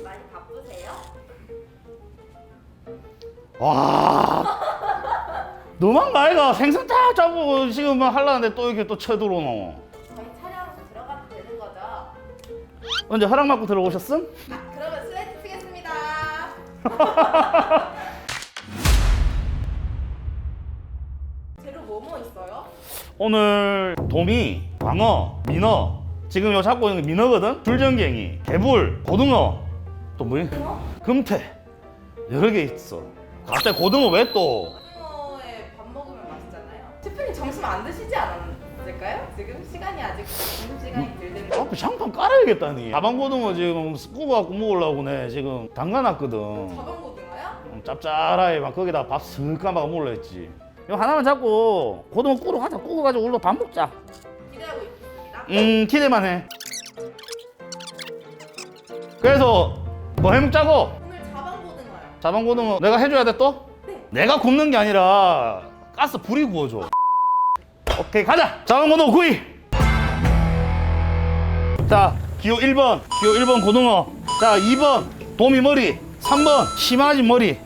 피디님 많이 바쁘세요? 와 너만 나이가 생선 딱 잡고 지금 막 하려는데 또 이렇게 또 쳐들어오노 저희 촬영 들어가도 되는 거죠? 언제 허락 받고 들어오셨음? 아 그러면 스웨트 쓰겠습니다. 재료 뭐뭐 있어요? 오늘 도미, 광어, 민어 지금 요 잡고 있는 게 민어거든? 줄전갱이, 개불, 고등어 또 뭐야? 고등어? 금태 여러 개 있어 갑자기 고등어 왜 또? 고등어에 밥 먹으면 맛있잖아요. 대표님 점심 안 드시지 않았을까요? 지금 시간이 아직 점심 시간이 덜 됐는데. 앞에 장판 깔아야겠다니 자방고등어 지금 구워갖고 먹으려고 내 지금 담가놨거든 자반 고등어요? 음, 짭짤하게 막 거기다 밥쓱 까먹어 먹으려 했지 이거 하나만 잡고 고등어 구워 가자 구워가지고 우리도 밥 먹자 기대하고 있습니다. 음 기대만 해 그래서 뭐 해먹자고? 오늘 자반 고등어요. 자방고등어 내가 해줘야 돼 또? 네. 내가 굽는 게 아니라 가스 불이 구워줘. 오케이 가자! 자방고등어 구이! 자 기호 1번. 기호 1번 고등어. 자 2번. 도미머리. 3번. 심아지 머리.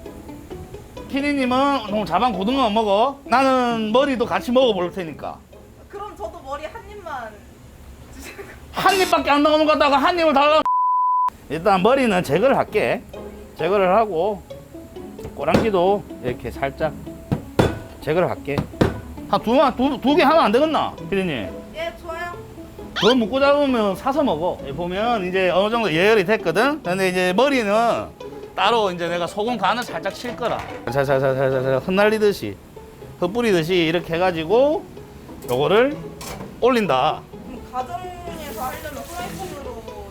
오늘 자방 고등어 먹어? 나는 머리도 같이 먹어볼 테니까. 그럼 저도 머리 한 입만. 한 입밖에 안 나오는 것 같다가 한 입을 달라 일단 머리는 제거를 할게. 제거를 하고 꼬랑지도 이렇게 살짝 제거를 할게. 한두두 개 하면 안 되겠나 피디님? 예 좋아요. 그거 묶고 잡으면 사서 먹어. 보면 이제 어느 정도 예열이 됐거든? 근데 이제 머리는 따로 이제 내가 소금 간을 살짝 칠 거라. 살살살살살 흩날리듯이 흩뿌리듯이 이렇게 해가지고 요거를 올린다. 그럼 가정에서 하려면 프라이팬으로는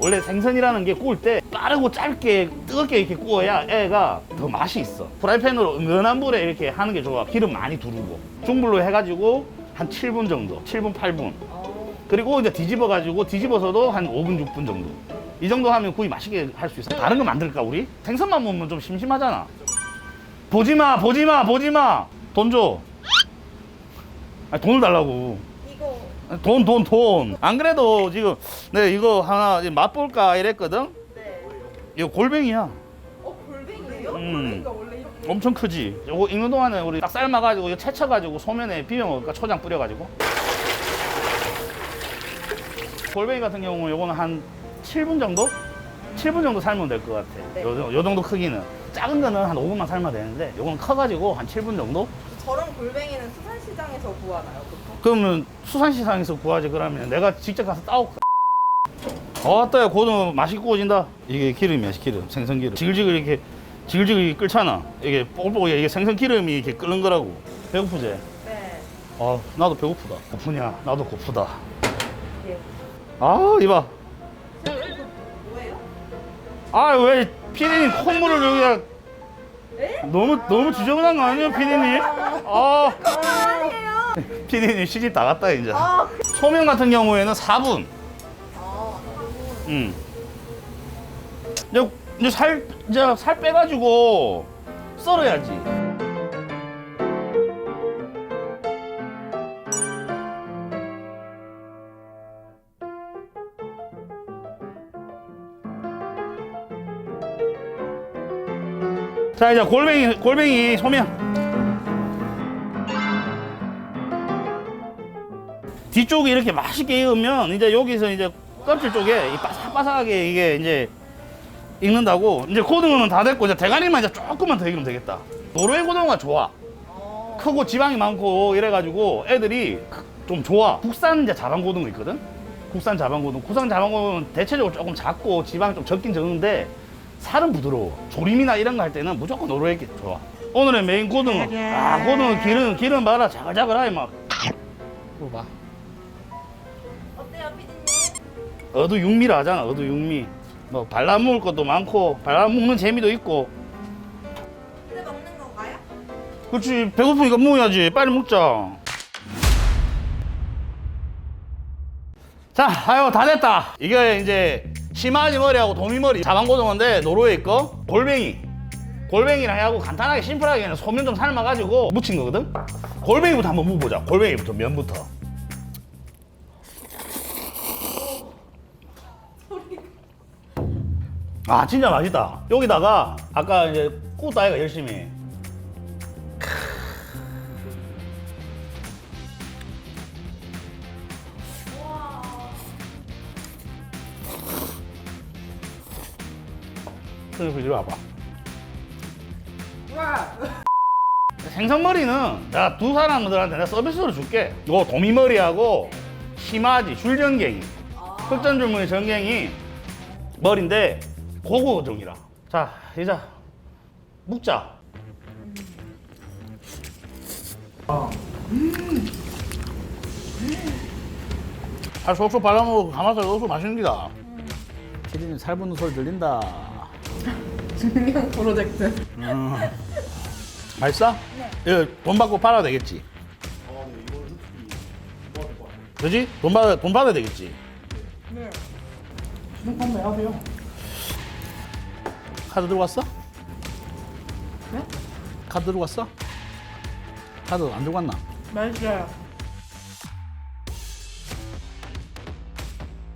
원래 생선이라는 게 구울 때 빠르고 짧게 뜨겁게 이렇게 구워야 애가 더 맛이 있어. 프라이팬으로 은근한 불에 이렇게 하는 게 좋아. 기름 많이 두르고. 중불로 해가지고 한 7분 정도, 7분, 8분. 어, 그리고 이제 뒤집어 가지고 뒤집어서도 한 5분, 6분 정도. 이 정도 하면 구이 맛있게 할 수 있어. 다른 거 만들까 우리? 생선만 먹으면 좀 심심하잖아. 보지 마, 보지 마, 보지 마. 돈 줘. 돈을 달라고. 이거 돈, 돈, 돈. 안 그래도 지금 내가 이거 하나 맛볼까 이랬거든? 네. 이거 골뱅이야. 어 골뱅이에요? 음. 골뱅이가 원래 이렇게 엄청 크지? 요거 익는 동안에 우리 딱 삶아가지고 이거 채쳐가지고 소면에 비벼 먹을까? 초장 뿌려가지고. 골뱅이 같은 경우는 요거는 한 7분 정도? 7분 정도 삶으면 될 것 같아. 네. 요, 요 정도 크기는. 작은 거는 한 5분만 삶아야 되는데 요거는 커가지고 한 7분 정도? 저런 골뱅이는 수산시장에서 구하나요 보통? 그러면 수산시장에서 구하지 그러면 내가 직접 가서 따올까? 어따 고등어 맛있게 구워진다 이게 기름이야 기름 생선 기름 지글지글 이렇게 지글지글 끓잖아 이게 뽀글뽀글 이게 생선 기름이 이렇게 끓는 거라고 배고프지? 네. 아 나도 배고프다 고프냐 나도 고프다 예. 아 이봐 뭐예요? 아 왜 피디님 콧물을 여기다 에? 너무 너무 지저분한 거 아니에요 피디님? 아 아니에요. 피디님 시집 다 갔다 이제 아, 소면 같은 경우에는 4분 아, 응. 이제, 이제 살, 이제 살 빼가지고 썰어야지. 자, 이제 골뱅이, 골뱅이 소면. 뒤쪽이 이렇게 맛있게 익으면 이제 여기서 이제 껍질 쪽에 이 바삭바삭하게 이게 이제 익는다고 이제 고등어는 다 됐고 이제 대가리만 이제 조금만 더 익으면 되겠다. 노르웨이 고등어가 좋아. 어. 크고 지방이 많고 이래가지고 애들이 좀 좋아. 국산 이제 자반 고등어 있거든? 국산 자반 고등어. 국산 자반 고등어는 대체적으로 조금 작고 지방이 좀 적긴 적은데 살은 부드러워. 조림이나 이런 거 할 때는 무조건 노르웨이 게 좋아. 오늘의 메인 고등어. 아 고등어 기름 기름 봐라 자글자글하게 막 어두 육미라 하잖아 어두 육미. 뭐 발라 먹을 것도 많고 발라 먹는 재미도 있고. 이제 먹는 건가요? 그렇지 배고프니까 먹어야지. 빨리 먹자. 자 아유 다 됐다. 이게 이제 심아지 머리하고 도미머리. 자방고등어인데 노르웨이 거 골뱅이. 골뱅이랑 해하고 간단하게 심플하게 소면 좀 삶아가지고 무친 거거든. 골뱅이부터 한번 먹어보자. 골뱅이부터 면부터 소리가. 아 진짜 맛있다. 여기다가 아까 이제 구웠다 아이가 열심히. 그리고 이리 와봐. 와. 생선머리는 내가 두 사람들한테 내가 서비스로 줄게. 요 도미머리하고 심하지 줄전갱이. 아. 흑전줄무늬 전갱이 머리인데 고고종이라. 자 이제 묵자. 아 쏙쏙 발라먹고 가마살 넣어서 맛있는 기다. 피디님 살 붙는 소리 들린다. 증명 프로젝트. 음. 맛있어? 네. 이거 돈 받고 팔아야 되겠지. 그지? 돈 받아 돈 받아야 되겠지. 네. 한번 내가세요. 카드 들고 왔어? 네? 카드 들고 왔어? 카드 안 들고 왔나? 맛있어요.